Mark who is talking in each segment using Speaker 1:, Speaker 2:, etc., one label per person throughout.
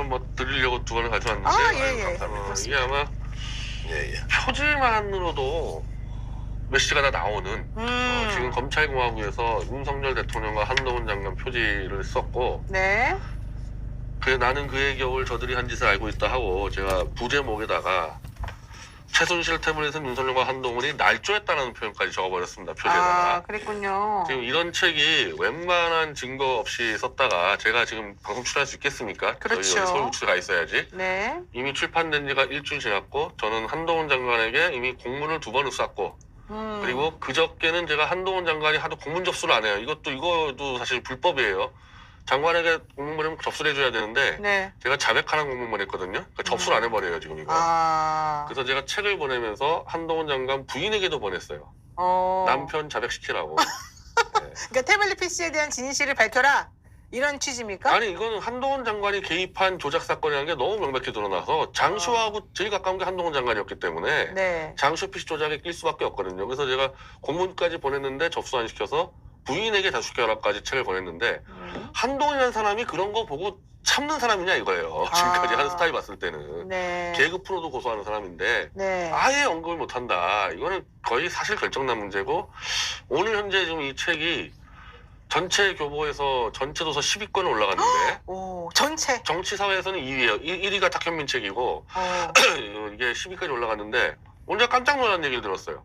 Speaker 1: 제가 뭐 드리려고 두 번을 가져왔는데
Speaker 2: 아, 예, 예.
Speaker 1: 어, 이게 아마
Speaker 3: 예, 예.
Speaker 1: 표지만으로도 메시지가 다 나오는
Speaker 2: 음.
Speaker 1: 어, 지금 검찰공화국에서 윤석열 대통령과 한동훈 장관 표지를 썼고
Speaker 2: 네.
Speaker 1: 그 나는 그의 겨울 저들이 한 짓을 알고 있다 하고 제가 부제목에다가 최순실 태블릿은 윤석열과 한동훈이 날조했다는 표현까지 적어버렸습니다 표지에다가
Speaker 2: 아, 그랬군요.
Speaker 1: 지금 이런 책이 웬만한 증거 없이 썼다가 제가 지금 방송 출연할 수 있겠습니까?
Speaker 2: 그렇죠.
Speaker 1: 저희 서울 우측에 가 있어야지.
Speaker 2: 네.
Speaker 1: 이미 출판된 지가 일주일 지났고 저는 한동훈 장관에게 이미 공문을 두 번을 쐈고
Speaker 2: 음.
Speaker 1: 그리고 그저께는 제가 한동훈 장관이 하도 공문 접수를 안 해요. 이것도 이거도 사실 불법이에요. 장관에게 공문을 접수를 해줘야 되는데
Speaker 2: 네.
Speaker 1: 제가 자백하는 공문 보냈거든요. 그러니까 접수를 안 해버려요 지금 이거.
Speaker 2: 아.
Speaker 1: 그래서 제가 책을 보내면서 한동훈 장관 부인에게도 보냈어요.
Speaker 2: 어.
Speaker 1: 남편 자백시키라고. 네.
Speaker 2: 그러니까 태블릿 PC에 대한 진실을 밝혀라. 이런 취지입니까?
Speaker 1: 아니 이거는 한동훈 장관이 개입한 조작 사건이라는 게 너무 명백히 드러나서 장시호하고 제일 가까운 게 한동훈 장관이었기 때문에
Speaker 2: 네.
Speaker 1: 장시호 PC 조작에 낄 수밖에 없거든요. 그래서 제가 공문까지 보냈는데 접수 안 시켜서 부인에게 자수시켜라까지 책을 보냈는데
Speaker 2: 음.
Speaker 1: 한동훈이라는 사람이 그런 거 보고 참는 사람이냐 이거예요.
Speaker 2: 아.
Speaker 1: 지금까지 하는 스타일 봤을 때는
Speaker 2: 네.
Speaker 1: 개그 프로도 고소하는 사람인데
Speaker 2: 네.
Speaker 1: 아예 언급을 못한다. 이거는 거의 사실 결정난 문제고 오늘 현재 지금 이 책이 전체 교보에서 전체 도서 10위권에 올라갔는데
Speaker 2: 오, 전체.
Speaker 1: 정치 사회에서는 2위예요. 1위가 탁현민 책이고
Speaker 2: 어.
Speaker 1: 이게 10위까지 올라갔는데 오늘 제가 깜짝 놀란 얘기를 들었어요.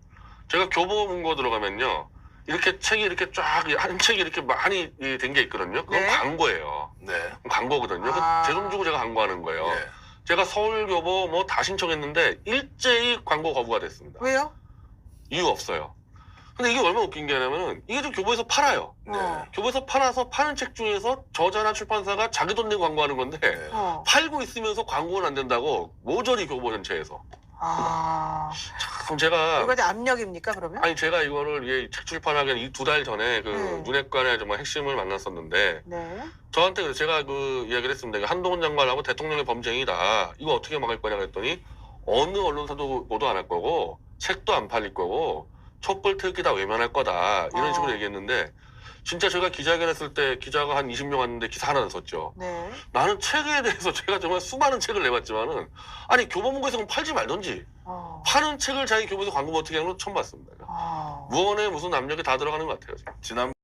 Speaker 1: 제가 교보 문고 들어가면요. 이렇게 책이 이렇게 쫙 한 책이 이렇게 많이 된 게 있거든요. 그건
Speaker 2: 네.
Speaker 1: 광고예요.
Speaker 3: 네.
Speaker 1: 광고거든요.
Speaker 2: 아.
Speaker 1: 제돈 주고 제가 광고하는 거예요.
Speaker 3: 예.
Speaker 1: 제가 서울교보 뭐 다 신청했는데 일제히 광고 거부가 됐습니다.
Speaker 2: 왜요?
Speaker 1: 이유 없어요. 근데 이게 얼마나 웃긴 게 하냐면은 이게 좀 교보에서 팔아요.
Speaker 3: 네.
Speaker 2: 어.
Speaker 1: 교보에서 팔아서 파는 책 중에서 저자나 출판사가 자기 돈 내고 광고하는 건데
Speaker 3: 네.
Speaker 2: 어.
Speaker 1: 팔고 있으면서 광고는 안 된다고 모조리 교보 전체에서.
Speaker 2: 아.
Speaker 1: 그럼 제가
Speaker 2: 이거 다 압력입니까, 그러면?
Speaker 1: 아니 제가 이거를 이책 출판하기 이두 달 전에 그
Speaker 2: 네.
Speaker 1: 문핵관의 정말 핵심을 만났었는데
Speaker 2: 네.
Speaker 1: 저한테 그래서 제가 그 이야기를 했습니다. 한동훈 장관하고 대통령의 범죄이다. 이거 어떻게 막을 거냐 그랬더니 어느 언론사도 보도 안 할 거고 책도 안 팔릴 거고 촛불 태극기 다 외면할 거다. 이런
Speaker 2: 어.
Speaker 1: 식으로 얘기했는데 진짜 제가 기자회견 했을 때 기자가 한 20명 왔는데 기사 하나 안 썼죠.
Speaker 2: 네.
Speaker 1: 나는 책에 대해서 제가 정말 수많은 책을 내봤지만은 아니 교보문고에서 그럼 팔지 말던지
Speaker 2: 어.
Speaker 1: 파는 책을 자기 교보에서 광고 어떻게 하는 건 처음 봤습니다.
Speaker 2: 어.
Speaker 1: 무언에 무슨 압력이 다 들어가는 것 같아요. 지금.
Speaker 3: 지난